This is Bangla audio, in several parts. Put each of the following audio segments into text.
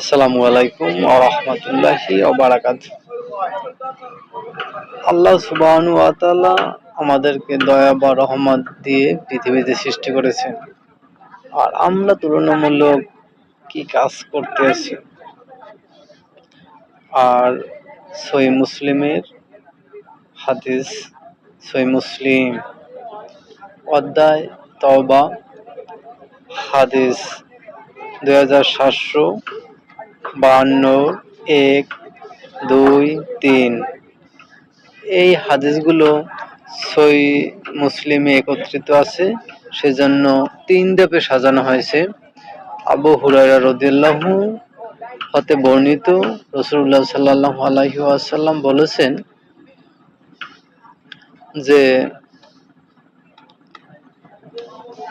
আসসালামু আলাইকুম আরহামতুল্লাহি বারাকাত আল্লাহ সুবাহানু আতালা আমাদেরকে দয়া বা রহমত দিয়ে পৃথিবীতে সৃষ্টি করেছেন। আর আমরা তুলনামূলক কি কাজ করতে আছি? আর সই মুসলিমের হাদিস, সই মুসলিম অধ্যায় তওবা, হাদিস দুই হাজার সাতশো বাহান্ন, এক, দুই, তিন। এই হাদিসগুলো সই মুসলিমে একত্রিত আছে, সেজন্য তিন ধাপে সাজানো হয়েছে। আবু হুরাইরা রদিয়াল্লাহু হতে বর্ণিত রসুল্লাহ সাল্লাহ আলাইহি আসাল্লাম বলেছেন যে,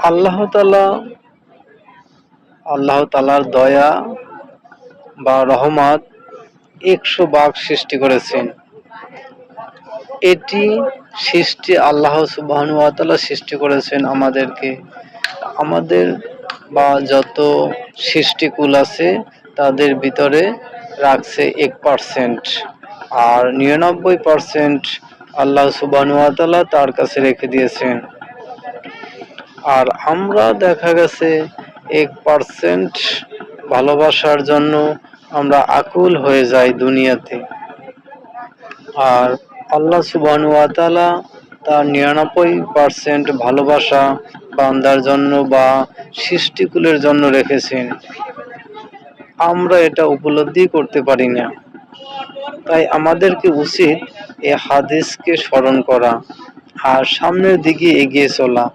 আল্লাহ তালা আল্লাহ তালার দয়া বা রহমত একশো বাঘ সৃষ্টি করেছেন। এটি সৃষ্টি আল্লাহ সুবাহনুয়াতালা সৃষ্টি করেছেন আমাদেরকে। আমাদের বা যত সৃষ্টিকুল আছে, তাদের ভিতরে রাখছে এক পার্সেন্ট আর নিরানব্বই পার্সেন্ট আল্লাহ সুবাহনুয়াতালা তার কাছে রেখে দিয়েছেন। আর আমরা দেখা গেছে এক পার্সেন্ট ভালোবাসার জন্য আমরা আকুল হয়ে যাই দুনিয়াতে। আর আল্লাহ সুবাহানুয়াতালা তার নিরানব্বই পার্সেন্ট ভালোবাসা বান্দার জন্য বা সৃষ্টিকুলের জন্য রেখেছেন। আমরা এটা উপলব্ধি করতে পারি না। তাই আমাদেরকে উচিত এ হাদিসকে স্মরণ করা আর সামনের দিকে এগিয়ে চলা।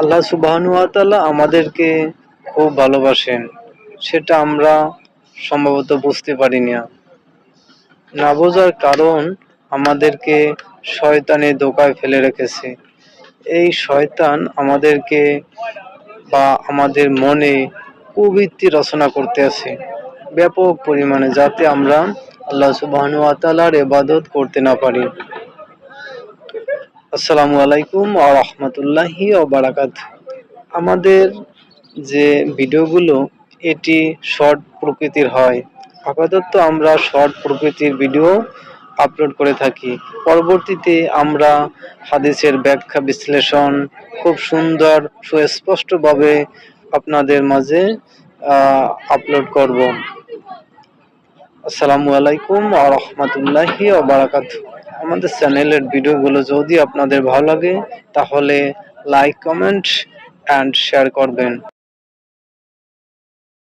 আল্লাহ সুবাহানুয়াতালা আমাদেরকে খুব ভালোবাসেন, সেটা আমরা সম্ভবত বুঝতে পারি না না বোঝার কারণ আমাদেরকে শয়তানে দোকায় ফেলে রেখেছে। এই শয়তান আমাদেরকে বা আমাদের মনে কুবৃত্তি রচনা করতে আছে ব্যাপক পরিমাণে, যাতে আমরা আল্লাহ সুবাহনুয়াতালার এবাদত করতে না পারি। আসসালামু আলাইকুম আ রহমতুল্লাহি বারাকাত আমাদের যে ভিডিওগুলো এটি শর্ট প্রকৃতির হয়। আপাতত আমরা শর্ট প্রকৃতির ভিডিও আপলোড করে থাকি। পরবর্তীতে আমরা হাদিসের ব্যাখ্যা বিশ্লেষণ খুব সুন্দর, সুস্পষ্টভাবে আপনাদের মাঝে আপলোড করব। আসসালামু আলাইকুম আ রহমতুল্লাহি বারাকাত। আমাদের চ্যানেলের ভিডিওগুলো যদি আপনাদের ভালো লাগে, তাহলে লাইক, কমেন্ট, অ্যান্ড শেয়ার করবেন।